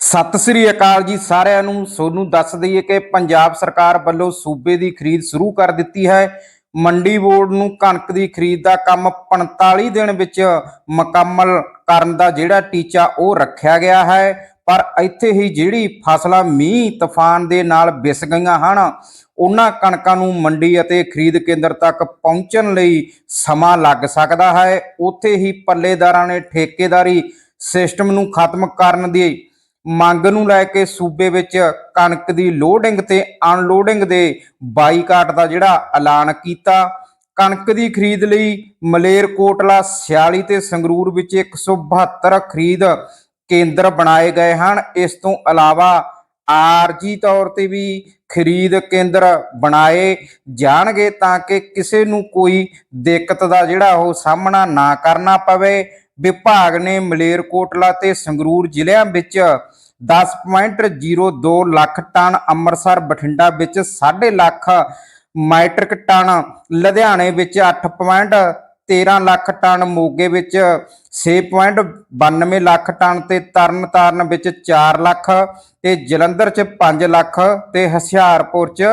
ਸਤਿ ਸ੍ਰੀ ਅਕਾਲ ਜੀ ਸਾਰਿਆਂ ਨੂੰ। ਸੋਨੂੰ ਦੱਸ ਦਈਏ ਕਿ ਪੰਜਾਬ ਸਰਕਾਰ ਵੱਲੋਂ ਸੂਬੇ ਦੀ ਖਰੀਦ ਸ਼ੁਰੂ ਕਰ ਦਿੱਤੀ ਹੈ। ਮੰਡੀ ਬੋਰਡ ਨੂੰ ਕਣਕ ਦੀ ਖਰੀਦ ਦਾ ਕੰਮ 45 ਦਿਨ ਵਿੱਚ ਮੁਕੰਮਲ ਕਰਨ ਦਾ ਜਿਹੜਾ ਟੀਚਾ ਉਹ ਰੱਖਿਆ ਗਿਆ ਹੈ। ਪਰ ਇੱਥੇ ਹੀ ਜਿਹੜੀ ਫਸਲਾਂ ਮੀਂਹ ਤੂਫਾਨ ਦੇ ਨਾਲ ਵਿਸ ਗਈਆਂ ਹਨ, ਉਹਨਾਂ ਕਣਕਾਂ ਨੂੰ ਮੰਡੀ ਅਤੇ ਖਰੀਦ ਕੇਂਦਰ ਤੱਕ ਪਹੁੰਚਣ ਲਈ ਸਮਾਂ ਲੱਗ ਸਕਦਾ ਹੈ। ਉੱਥੇ ਹੀ ਪੱਲੇਦਾਰਾਂ ਨੇ ਠੇਕੇਦਾਰੀ ਸਿਸਟਮ ਨੂੰ ਖਤਮ ਕਰਨ ਦੀ ਮੰਗ ਨੂੰ ਲੈ ਕੇ ਸੂਬੇ ਵਿੱਚ ਕਣਕ ਦੀ ਲੋਡਿੰਗ ਤੇ ਅਨਲੋਡਿੰਗ ਦੇ ਬਾਈਕਾਟ ਦਾ ਜਿਹੜਾ ਐਲਾਨ ਕੀਤਾ। ਕਣਕ ਦੀ ਖਰੀਦ ਲਈ ਮਲੇਰਕੋਟਲਾ 46 ਤੇ ਸੰਗਰੂਰ ਵਿੱਚ 172 ਖਰੀਦ ਕੇਂਦਰ ਬਣਾਏ ਗਏ ਹਨ। ਇਸ ਤੋਂ ਇਲਾਵਾ ਆਰਜੀ ਤੌਰ ਤੇ ਵੀ ਖਰੀਦ ਕੇਂਦਰ ਬਣਾਏ ਜਾਣਗੇ ਤਾਂ ਕਿ ਕਿਸੇ ਨੂੰ ਕੋਈ ਦਿੱਕਤ ਦਾ ਜਿਹੜਾ ਉਹ ਸਾਹਮਣਾ ਨਾ ਕਰਨਾ ਪਵੇ। ਵਿਭਾਗ ਨੇ ਮਲੇਰਕੋਟਲਾ ਤੇ ਸੰਗਰੂਰ ਜ਼ਿਲ੍ਹਿਆਂ ਵਿੱਚ 10.02 ਲੱਖ ਟਨ ਅੰਮ੍ਰਿਤਸਰ ਬਠਿੰਡਾ ਵਿੱਚ 1.5 ਲੱਖ ਮੈਟ੍ਰਿਕ ਟਨ, ਲੁਧਿਆਣੇ ਵਿੱਚ 8.13 ਲੱਖ ਟਨ, ਮੋਗੇ ਵਿੱਚ 6.92 ਲੱਖ ਟਨ ਤੇ ਤਰਨਤਾਰਨ ਵਿੱਚ 4 ਲੱਖ ਤੇ ਜਲੰਧਰ 'ਚ 5 ਲੱਖ ਤੇ ਹੁਸ਼ਿਆਰਪੁਰ 'ਚ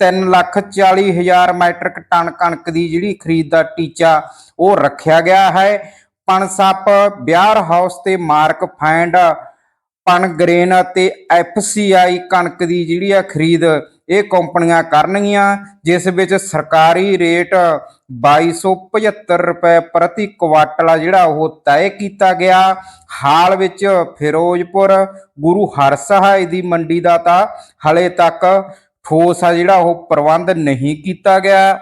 3 ਲੱਖ 40 ਹਜ਼ਾਰ ਮੈਟ੍ਰਿਕ ਟਨ ਕਣਕ ਦੀ ਜਿਹੜੀ ਖਰੀਦ ਦਾ ਟੀਚਾ ਉਹ ਰੱਖਿਆ ਗਿਆ ਹੈ। ਪਣਸੱਪ, ਬਿਆਰ ਹਾਊਸ ਤੇ ਮਾਰਕ ਫਾਈਂਡ ਪਨਗ੍ਰੇਨ ਅਤੇ ਐਫਸੀਆਈ ਕਣਕ ਦੀ ਜਿਹੜੀ ਆ ਖਰੀਦ, ਇਹ ਕੰਪਨੀਆਂ ਕਰਨਗੀਆਂ, ਜਿਸ ਵਿੱਚ ਸਰਕਾਰੀ ਰੇਟ 2275 ਰੁਪਏ ਪ੍ਰਤੀ ਕੁਆਟਲ ਆ ਜਿਹੜਾ ਉਹ ਤੈਅ ਕੀਤਾ ਗਿਆ। ਹਾਲ ਵਿੱਚ ਫਿਰੋਜ਼ਪੁਰ, ਗੁਰੂ ਹਰਸਹਾਏ ਦੀ ਮੰਡੀ ਦਾ ਤਾਂ ਹਲੇ ਤੱਕ ਠੋਸ ਆ ਜਿਹੜਾ ਉਹ ਪ੍ਰਬੰਧ ਨਹੀਂ ਕੀਤਾ ਗਿਆ।